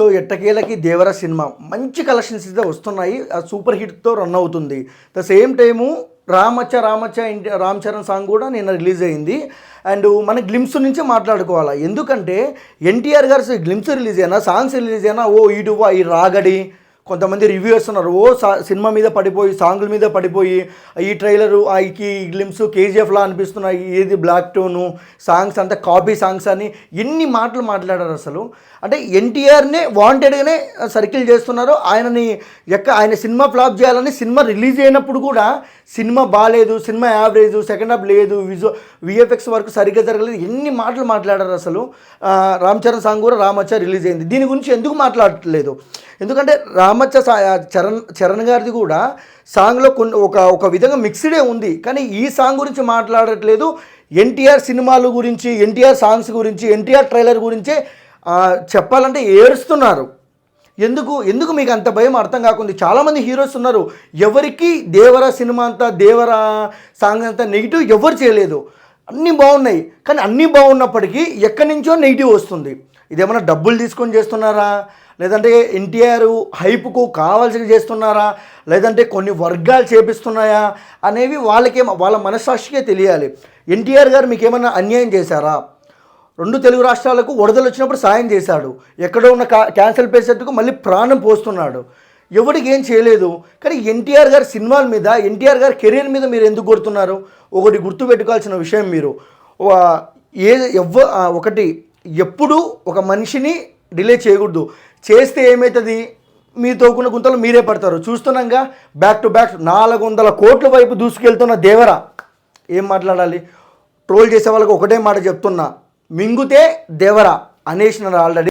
So ఎట్టకేలకి Devara cinema. మంచి collections అయితే వస్తున్నాయి. ఆ సూపర్ హిట్తో రన్ అవుతుంది. ద సేమ్ టైము రామచ్చ రామచ్చ ఇంటి రామ్ చరణ్ సాంగ్ కూడా నిన్న రిలీజ్ అయింది. అండ్ మన గ్లిమ్స్ నుంచి మాట్లాడుకోవాలా? ఎందుకంటే ఎన్టీఆర్ గారు గ్లిమ్స్ రిలీజ్ అయినా సాంగ్స్ రిలీజ్ అయినా ఓ ఇటువా ఈ రాగడి కొంతమంది రివ్యూవర్స్ ఉన్నారు. ఓ సినిమా మీద పడిపోయి సాంగుల మీద పడిపోయి ఈ ట్రైలరు ఈ గ్లిమ్స్ కేజీఎఫ్లా అనిపిస్తున్నాయి. ఏది బ్లాక్ టోను సాంగ్స్ అంతా కాపీ సాంగ్స్ అని ఎన్ని మాటలు మాట్లాడారు అసలు? అంటే ఎన్టీఆర్నే వాంటెడ్గానే సర్కిల్ చేస్తున్నారు ఆయనని ఎక్క ఆయన సినిమా ఫ్లాప్ చేయాలని సినిమా రిలీజ్ అయినప్పుడు కూడా సినిమా బాగాలేదు సినిమా యావరేజ్ సెకండ్ హాఫ్ లేదు విజు విఎఫ్ఎక్స్ వర్క్ సరిగ్గా జరగలేదు. ఎన్ని మాటలు మాట్లాడారు అసలు? రామ్ చరణ్ సాంగ్ కూడా రామచ్చ రిలీజ్ అయింది. దీని గురించి ఎందుకు మాట్లాడట్లేదు ఎందుకంటే రామచ్చ సా- చరణ్ చరణ్ గారిది కూడా సాంగ్లో కొన్ని ఒక ఒక విధంగా మిక్స్డే ఉంది. కానీ ఈ సాంగ్ గురించి మాట్లాడట్లేదు. ఎన్టీఆర్ సినిమాల గురించి ఎన్టీఆర్ సాంగ్స్ గురించి ఎన్టీఆర్ ట్రైలర్ గురించే చెప్పాలంటే ఏడుస్తున్నారు. ఎందుకు? ఎందుకు మీకు అంత భయం? అర్థం కాకుంది. చాలామంది హీరోస్ ఉన్నారు. ఎవరికి దేవర సినిమా అంతా దేవర సాంగ్ అంతా నెగిటివ్ ఎవరు చేయలేదు. అన్నీ బాగున్నాయి. కానీ అన్నీ బాగున్నప్పటికీ ఎక్కడి నుంచో నెగిటివ్ వస్తుంది. ఇదేమన్నా డబ్బులు తీసుకొని చేస్తున్నారా? లేదంటే ఎన్టీఆర్ హైప్కు కావాల్సి చేస్తున్నారా? లేదంటే కొన్ని వర్గాలు చేపిస్తున్నాయా? అనేవి వాళ్ళకే వాళ్ళ మనస్సాక్షికే తెలియాలి. ఎన్టీఆర్ గారు మీకు ఏమన్నా అన్యాయం చేశారా? రెండు తెలుగు రాష్ట్రాలకు వరదలు వచ్చినప్పుడు సాయం చేశాడు. ఎక్కడో ఉన్న కా క్యాన్సల్ పేషెంట్కు మళ్ళీ ప్రాణం పోస్తున్నాడు. ఎవరికి ఏం చేయలేదు. కానీ ఎన్టీఆర్ గారి సినిమాల మీద ఎన్టీఆర్ గారి కెరీర్ మీద మీరు ఎందుకు కొడుతున్నారు? ఒకటి గుర్తుపెట్టుకోవాల్సిన విషయం మీరు. ఏ ఎవ్వ ఒకటి ఎప్పుడూ ఒక మనిషిని డిలే చేయకూడదు. చేస్తే ఏమవుతుంది మీ తోకున్న గుంతలు మీరే పడతారు. చూస్తున్నాగా బ్యాక్ టు బ్యాక్ నాలుగు వందల కోట్ల వైపు దూసుకెళ్తున్న దేవరా. ఏం మాట్లాడాలి? ట్రోల్ చేసే వాళ్ళకి ఒకటే మాట చెప్తున్నా. మింగుతే దేవరా అనేసిన ఆల్రెడీ.